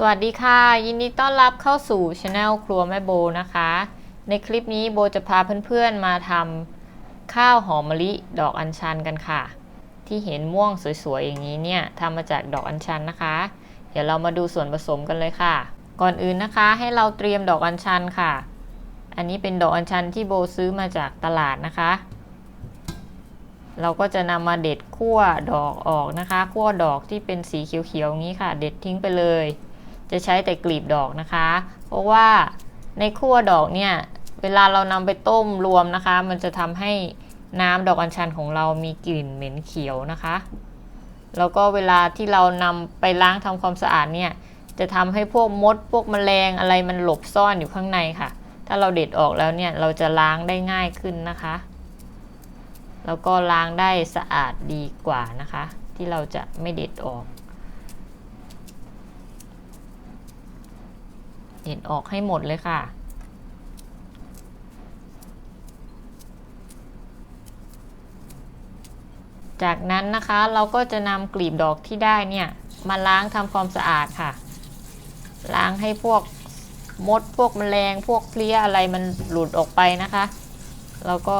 สวัสดีค่ะ ยินดีต้อนรับเข้าสู่ช anel ครัวแม่โบนะคะ ในคลิปนี้โบจะพาเพื่อนๆมาทำข้าวหอมมะลิดอกอัญชันกันค่ะ ที่เห็นม่วงสวยๆอย่างนี้เนี่ยทำมาจากดอกอัญชันนะคะ เดี๋ยวเรามาดูส่วนผสมกันเลยค่ะ ก่อนอื่นนะคะให้เราเตรียมดอกอัญชันค่ะ อันนี้เป็นดอกอัญชันที่โบซื้อมาจากตลาดนะคะ เราก็จะนำมาเด็ดขั้วดอกออกนะคะขั้วดอกที่เป็นสีเขียวๆอย่างนี้ค่ะ เด็ดทิ้งไปเลย จะใช้แต่กลีบดอกนะคะ เพราะว่าในขั้วดอกเนี่ย เวลาเรานำไปต้มรวมนะคะ มันจะทำให้น้ำดอกอัญชันของเรามีกลิ่นเหม็นเขียวนะคะ แล้วก็เวลาที่เรานำไปล้างทำความสะอาดเนี่ย จะทำให้พวกมดพวกแมลงอะไรมันหลบซ่อนอยู่ข้างในค่ะ ถ้าเราเด็ดออกแล้วเนี่ย เราจะล้างได้ง่ายขึ้นนะคะ แล้วก็ล้างได้สะอาดดีกว่านะคะ ที่เราจะไม่เด็ดออก เด็ดออกให้หมดเลยค่ะจากนั้นนะคะเราก็จะนำกลีบดอกที่ได้เนี่ยมาล้างทำความสะอาดค่ะ ล้างให้พวกมดพวกแมลงพวกเพลี้ยอะไรมันหลุดออกไปนะคะ แล้วก็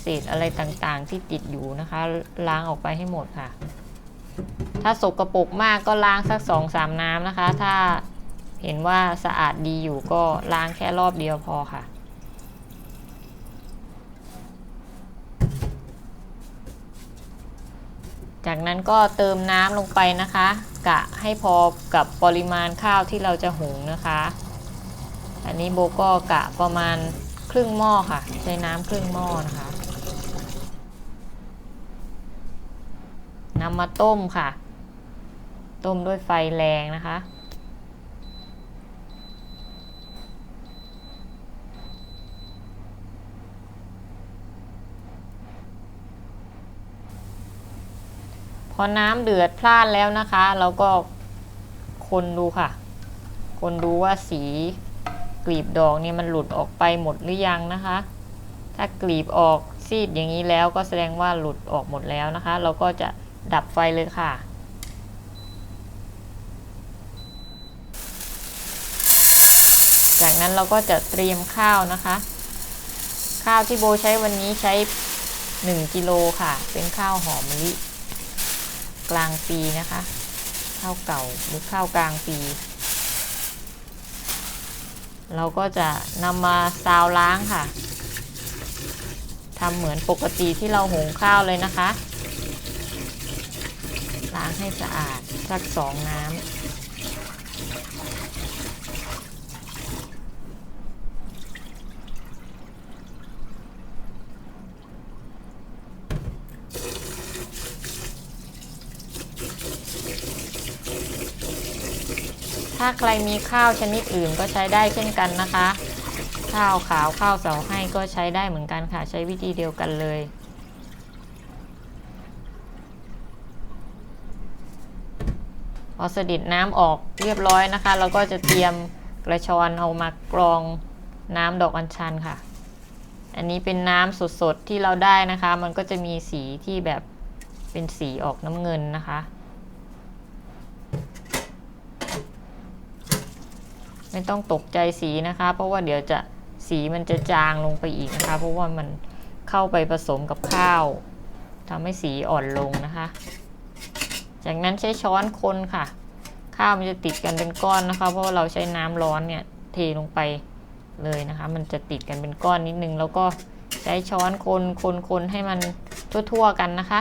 เศษอะไรต่างๆที่ติดอยู่นะคะ ล้างออกไปให้หมดค่ะ ถ้าสกรปรกมากก็ล้างสักสองสามน้ำนะคะ ถ้า เห็นว่าสะอาดดีอยู่ก็ล้างแค่รอบเดียวพอค่ะ จากนั้นก็เติมน้ำลงไปนะคะ กะให้พอกับปริมาณข้าวที่เราจะหุงนะคะ อันนี้โบก็กะประมาณครึ่งหม้อค่ะ ใช้น้ำครึ่งหม้อนะคะนำมาต้มค่ะ ต้มด้วยไฟแรงนะคะ พอน้ำเดือดพล่านแล้วนะคะเราก็คนดูค่ะ คนดูว่าสีกลีบดอกเนี่ยมันหลุดออกไปหมดหรือยังนะคะ ถ้ากลีบออกซีดอย่างนี้แล้วก็แสดงว่าหลุดออกหมดแล้วนะคะ เราก็จะดับไฟเลยค่ะ จากนั้นเราก็จะเตรียมข้าวนะคะ ข้าวที่โบใช้วันนี้ใช้ 1กิโลค่ะ เป็นข้าวหอมมะลิ กลางปีนะคะข้าวเก่าหรือข้าวกลางปี เราก็จะนำมาซาวล้างค่ะทำเหมือนปกติที่เราหุงข้าวเลยนะคะ ล้างให้สะอาดสักสองน้ำ ถ้าใครมีข้าวชนิดอื่นก็ใช้ได้เช่นกันนะคะ ข้าวขาวข้าวเสาให้ก็ใช้ได้เหมือนกันค่ะ ใช้วิธีเดียวกันเลยพอสดิดน้ำออกเรียบร้อยนะคะ เราก็จะเตรียมกระชอนเอามากรองน้ำดอกอัญชันค่ะ อันนี้เป็นน้ำสดๆที่เราได้นะคะ มันก็จะมีสีที่แบบเป็นสีออกน้ำเงินนะคะ ไม่ต้องตกใจสีนะคะ เพราะว่าเดี๋ยวจะสีมันจะจางลงไปอีกนะคะ เพราะว่ามันเข้าไปผสมกับข้าวทำให้สีอ่อนลงนะคะ จากนั้นใช้ช้อนคนค่ะ ข้าวมันจะติดกันเป็นก้อนนะคะ เพราะาเราใช้น้ำร้อนเนี่ยเทลงไปเลยนะคะ มันจะติดกันเป็นก้อนนิดนึง แล้วก็ใช้ช้อนคนคนคนให้มันทั่วๆกันนะคะ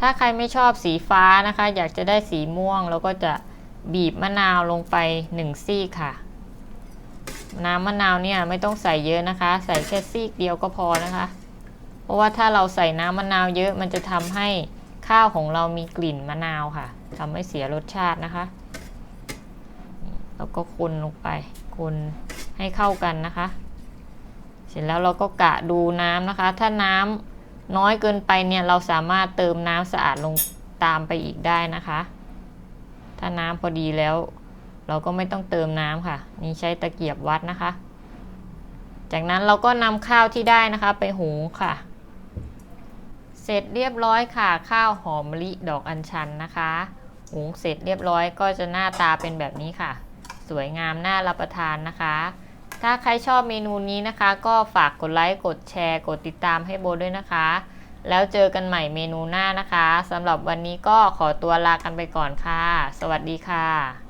ถ้าใครไม่ชอบสีฟ้านะคะ อยากจะได้สีม่วงเราก็จะบีบมะนาวลงไป1ซี่ค่ะ น้ำมะนาวเนี่ยไม่ต้องใส่เยอะนะคะ ใส่แค่ซีกเดียวก็พอนะคะ เพราะว่าถ้าเราใส่น้ำมะนาวเยอะมันจะทำให้ข้าวของเรามีกลิ่นมะนาวค่ะทำให้เสียรสชาตินะคะ แล้วก็คนลงไป คนให้เข้ากันนะคะ เสร็จแล้วเราก็กะดูน้ำนะคะ ถ้าน้ำ น้อยเกินไปเนี่ยเราสามารถเติมน้ำสะอาดลงตามไปอีกได้นะคะ ถ้าน้ำพอดีแล้ว เราก็ไม่ต้องเติมน้ำค่ะ นี่ใช้ตะเกียบวัดนะคะ จากนั้นเราก็นำข้าวที่ได้นะคะ ไปหุงค่ะ เสร็จเรียบร้อยค่ะ ข้าวหอมมะลิดอกอัญชันนะคะหุงเสร็จเรียบร้อยก็จะหน้าตาเป็นแบบนี้ค่ะ สวยงามน่ารับประทานนะคะ ถ้าใครชอบเมนูนี้นะคะ ก็ฝากกดไลค์ กดแชร์ กดติดตามให้โบด้วยนะคะ แล้วเจอกันใหม่เมนูหน้านะคะสำหรับวันนี้ก็ขอตัวลากันไปก่อนค่ะ สวัสดีค่ะ